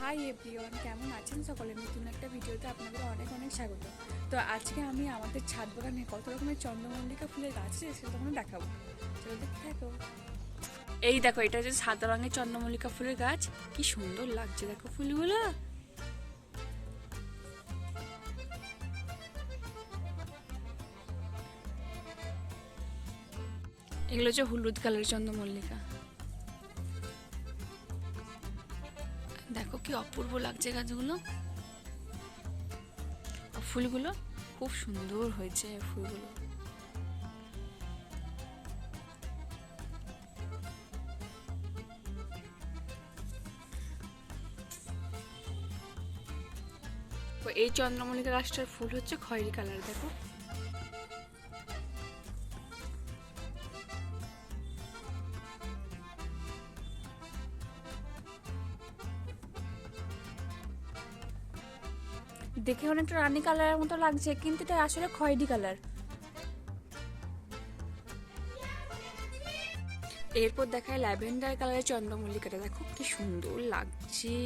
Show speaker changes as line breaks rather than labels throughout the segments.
Hi everyone, কেমন আছেন সকলে? নতুন একটা ভিডিওতে আপনাদের অনেক অনেক স্বাগত। তো আজকে আমি আমাদের ছাদ বাগানে কত রকমের চন্দ্রমল্লিকা ফুলের গাছ আছে সেটা তখন দেখাবো। চলো দেখতে থাকো। এই দেখো, এটা হচ্ছে সাদা রঙের চন্দ্রমল্লিকা ফুলের গাছ। কি সুন্দর লাগছে দেখো ফুলগুলো। এগুলো হচ্ছে হলুদ কালারের চন্দ্রমল্লিকা। কি অপূর্ব লাগছে গাছগুলো। ফুলগুলো খুব সুন্দর হয়েছে ফুলগুলো। এই চন্দ্রমল্লিকা গাছটার ফুল হচ্ছে খয়েরি কালার, দেখো। দেখে অনেকটা রানী কালারের মতো লাগছে, কিন্তু এটা আসলে খয়েরি কালার। এরপর দেখায় ল্যাভেন্ডার কালারের চন্দ্রমল্লিকাটা, দেখো কি সুন্দর লাগছে।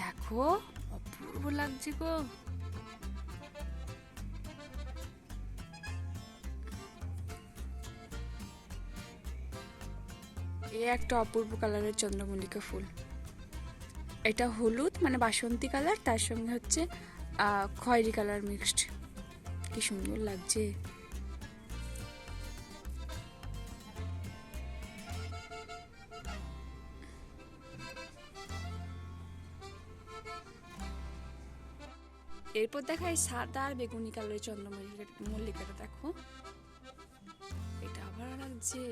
দেখো, অপূর্ব লাগছে গো। এ একটা অপূর্ব কালারের চন্দ্রমল্লিকা ফুল। এটা হলুদ মানে বাসন্তী কালার, তার সঙ্গে হচ্ছে খয়েরি কালার মিক্সড। কি সুন্দর লাগছে। এরপর দেখায় সাদা আর বেগুনি কালারের চন্দ্রমল্লিকা মল্লিকাটা, দেখো। এটা আবার লাগছে।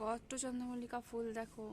কত চন্দ্রমল্লিকা ফুল দেখো।